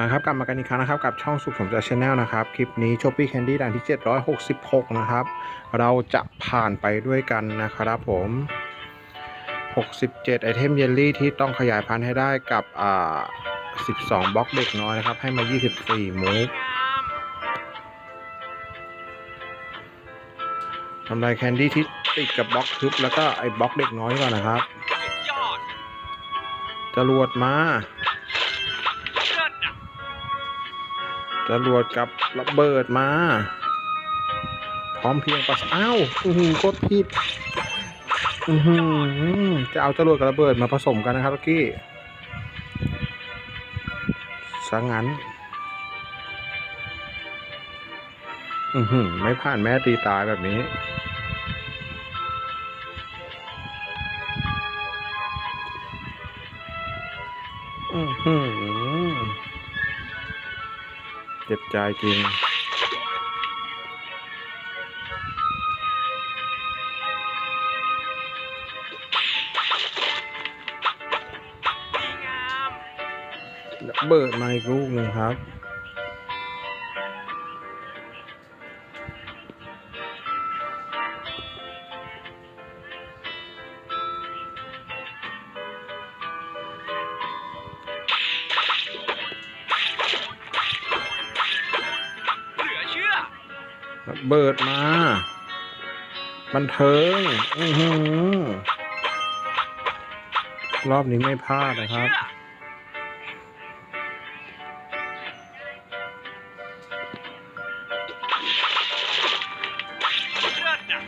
นะครับกลับมากันอีกครั้งนะครับกับช่องสุขสมใจชาแนลนะครับ คลิปนี้ช o ปี้แคนดี้ด่านที่ 766 นะครับ เราจะผ่านไปด้วยกันนะครับผม 67 ไอเทมเยลลี่ที่ต้องขยายพันธุ์ให้ได้กับอ่า12 บล็อกเด็กน้อยนะครับ ให้มา 24 มูฟทำลายแคนดี้ที่ติดกับบล็อกทึบแล้วก็ไอ้บล็อกเด็กน้อยก่อนนะครับสุดยอดจรวดมา จรวดกับระเบิดมา พร้อมเพียงประสอ้าวอือหือกดผิดอือหือจะเอาจรวดกับระเบิดมาผสมกันนะครับเมื่อกี้สังงั้น อือหือไม่ผ่านแม่ตีตายแบบนี้อือหือ เจ็บใจจริงดีงามระเบิดมาอีกลูกหนึ่งครับ ระเบิดมา บันเทิง อือหือ รอบนี้ไม่พลาดนะครับเชื่อเลิศอะ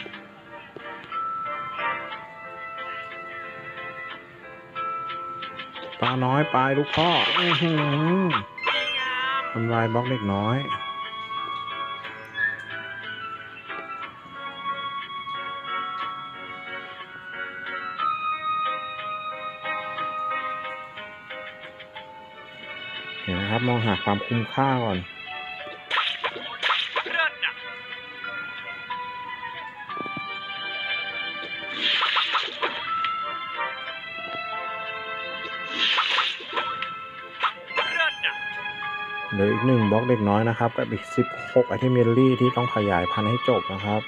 ปลาน้อยปลายลูกพ่อ อือหือทำลายบล็อกเล็กน้อย เห็นนะครับมองหาความคุ้มค่าก่อน เหลืออีกหนึ่งบล็อกเด็กน้อยนะครับ กับอีก 16ไอเทมเมลลี่ที่ต้องขยายพันธุ์ให้จบนะครับ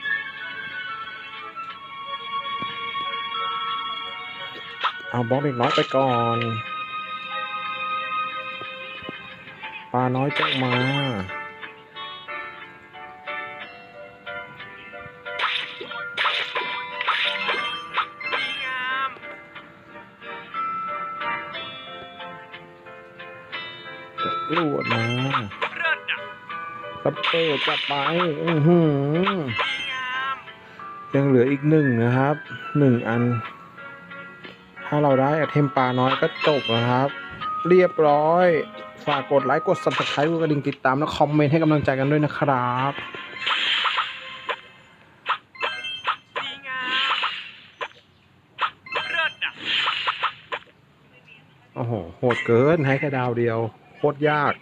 เอาบล็อกเด็กน้อยไปก่อน ปลาน้อยเจ้ามา จะรวดมาเลิศอะระเบิดจะไป อือหือ ยังเหลืออีกหนึ่งนะครับ หนึ่งอัน ถ้าเราได้อเทมปลาน้อยก็จบนะครับ เรียบร้อย ฝากกดไลค์กด subscribe กดกระดิ่งติดตามและคอมเมนต์ให้กำลังใจกันด้วยนะครับดีงามเลิศอะโอ้โหโหดเกินให้แค่ดาวเดียวโคตรยาก